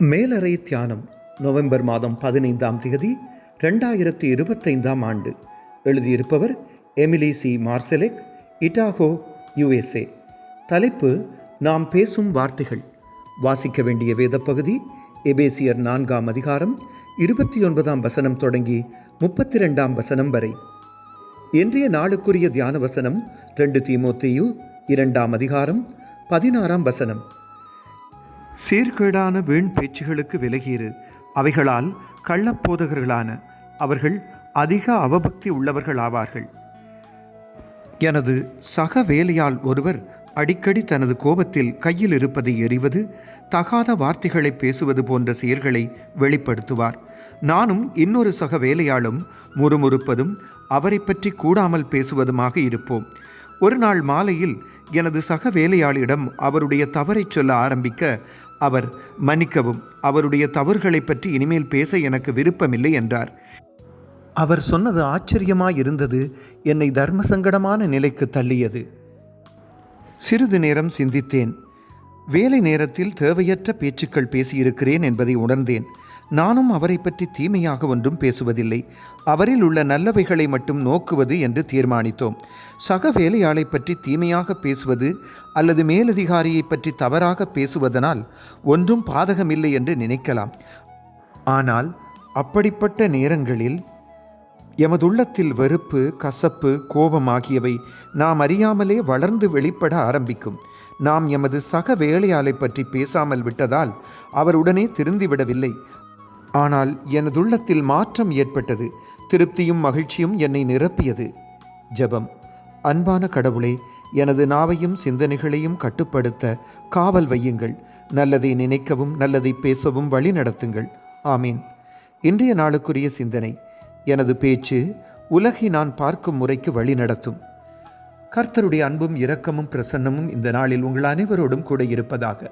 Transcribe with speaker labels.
Speaker 1: மேலறை தியானம் நவம்பர் மாதம் பதினைந்தாம் தேதி ரெண்டாயிரத்தி இருபத்தைந்தாம் ஆண்டு. எழுதியிருப்பவர் எமிலி சி. மார்செலெக் இட்டாகோ யுஎஸ்ஏ. தலைப்பு நாம் பேசும் வார்த்தைகள். வாசிக்க வேண்டிய வேதப்பகுதி எபேசியர் நான்காம் அதிகாரம் இருபத்தி ஒன்பதாம் வசனம் தொடங்கி முப்பத்தி ரெண்டாம் வசனம் வரை. இன்றைய நாளுக்குரிய தியான வசனம் ரெண்டு தீமோத்தேயு இரண்டாம் அதிகாரம் பதினாறாம் வசனம். சீர்கேடான வீண் பேச்சுகளுக்கு விலகியிரு அவைகளால் கள்ளப்போதகர்களான அவர்கள் அதிக அவபக்தி உள்ளவர்கள் ஆவார்கள் எனது சக வேலையால் ஒருவர் அடிக்கடி தனது கோபத்தில் கையில் இருப்பதை எறிவது தகாத வார்த்தைகளை பேசுவது போன்ற செயல்களை வெளிப்படுத்துவார். நானும் இன்னொரு சக வேலையாளும் முறுமுறுப்பதும் அவரை பற்றி கூடாமல் பேசுவதுமாக இருப்போம். ஒரு நாள் மாலையில் எனது சக வேலையாளிடம் அவருடைய தவறை சொல்ல ஆரம்பிக்க அவர் மன்னிக்கவும் அவருடைய தவறுகளை பற்றி இனிமேல் பேச எனக்கு விருப்பமில்லை என்றார். அவர் சொன்னது ஆச்சரியமாய் இருந்தது என்னை தர்ம சங்கடமான நிலைக்கு தள்ளியது. சிறிது நேரம் சிந்தித்தேன். வேலை நேரத்தில் தேவையற்ற பேச்சுக்கள் பேசியிருக்கிறேன் என்பதை உணர்ந்தேன். நானும் அவரை பற்றி தீமையாக ஒன்றும் பேசுவதில்லை. அவரில் உள்ள நல்லவைகளை மட்டும் நோக்குவது என்று தீர்மானித்தோம். சக வேலையாளை பற்றி தீமையாக பேசுவது அல்லது மேலதிகாரியை பற்றி தவறாக பேசுவதனால் ஒன்றும் பாதகமில்லை என்று நினைக்கலாம். ஆனால் அப்படிப்பட்ட நேரங்களில் எமதுள்ளத்தில் வெறுப்பு கசப்பு கோபம் ஆகியவை நாம் அறியாமலே வளர்ந்து வெளிப்பட ஆரம்பிக்கும். நாம் எமது சக வேலையாளை பற்றி பேசாமல் விட்டதால் அவர் உடனே திருந்திவிடவில்லை ஆனால் எனதுள்ளத்தில் மாற்றம் ஏற்பட்டது. திருப்தியும் மகிழ்ச்சியும் என்னை நிரப்பியது. ஜெபம். அன்பான கடவுளே எனது நாவையும் சிந்தனைகளையும் கட்டுப்படுத்த காவல் வையுங்கள். நல்லதை நினைக்கவும் நல்லதை பேசவும் வழி நடத்துங்கள். ஆமீன். இன்றைய நாளுக்குரிய சிந்தனை. எனது பேச்சு உலகை நான் பார்க்கும் முறைக்கு வழி நடத்தும். கர்த்தருடைய அன்பும் இரக்கமும் பிரசன்னமும் இந்த நாளில் உங்கள் அனைவரோடும் கூட இருப்பதாக.